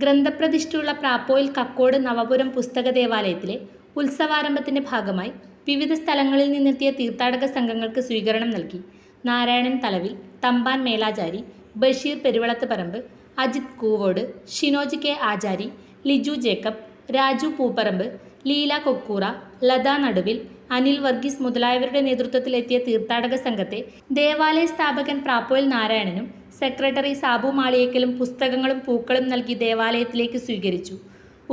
ഗ്രന്ഥപ്രതിഷ്ഠയുള്ള പ്രാപ്പോയിൽ കക്കോട് നവപുരം പുസ്തക ദേവാലയത്തിലെ ഉത്സവാരംഭത്തിന്റെ ഭാഗമായി വിവിധ സ്ഥലങ്ങളിൽ നിന്നെത്തിയ തീർത്ഥാടക സംഘങ്ങൾക്ക് സ്വീകരണം നൽകി. നാരായണൻ തലവിൽ തമ്പാൻ മേലാചാരി ബഷീർ പെരുവളത്ത് പറമ്പ് അജിത് കൂവോട് ഷിനോജ് കെ ആചാരി ലിജു ജേക്കബ് രാജു പൂപ്പറമ്പ് ലീല കൊക്കൂറ ലത നടുവിൽ അനിൽ വർഗീസ് മുതലായവരുടെ നേതൃത്വത്തിൽ എത്തിയ തീർത്ഥാടക സംഘത്തെ ദേവാലയ സ്ഥാപകൻ പ്രാപ്പോയിൽ നാരായണനും സെക്രട്ടറി സാബു മാളിയേക്കലും പുസ്തകങ്ങളും പൂക്കളും നൽകി ദേവാലയത്തിലേക്ക് സ്വീകരിച്ചു.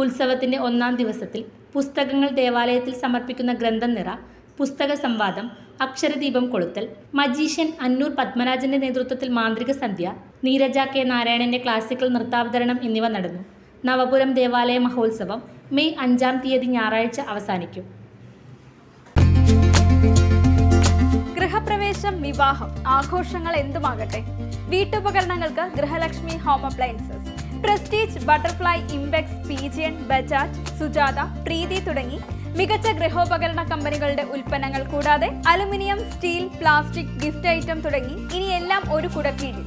ഉത്സവത്തിന്റെ ഒന്നാം ദിവസത്തിൽ പുസ്തകങ്ങൾ ദേവാലയത്തിൽ സമർപ്പിക്കുന്ന ഗ്രന്ഥം നിറ പുസ്തക സംവാദം അക്ഷരദീപം കൊളുത്തൽ മജീഷ്യൻ അന്നൂർ പത്മരാജന്റെ നേതൃത്വത്തിൽ മാന്ത്രിക സന്ധ്യ നീരജ കെ നാരായണന്റെ ക്ലാസിക്കൽ നൃത്താവതരണം എന്നിവ നടന്നു. നവപുരം ദേവാലയ മഹോത്സവം മെയ് അഞ്ചാം തീയതി ഞായറാഴ്ച അവസാനിക്കും. ഗൃഹപ്രവേശം വിവാഹം ആഘോഷങ്ങൾ എന്തുമാകട്ടെ? വീട്ടുപകരണങ്ങൾക്ക് Grihalakshmi home appliances Prestige Butterfly Impex Pigeon Bajaj Sujata Preethi തുടങ്ങി മികച്ച ഗൃഹോപകരണ കമ്പനികളുടെ ഉൽപ്പന്നങ്ങൾ കൂടാതെ aluminium steel plastic gift item തുടങ്ങി ഇനിയെല്ലാം ഒരു കുടക്കീഴിൽ.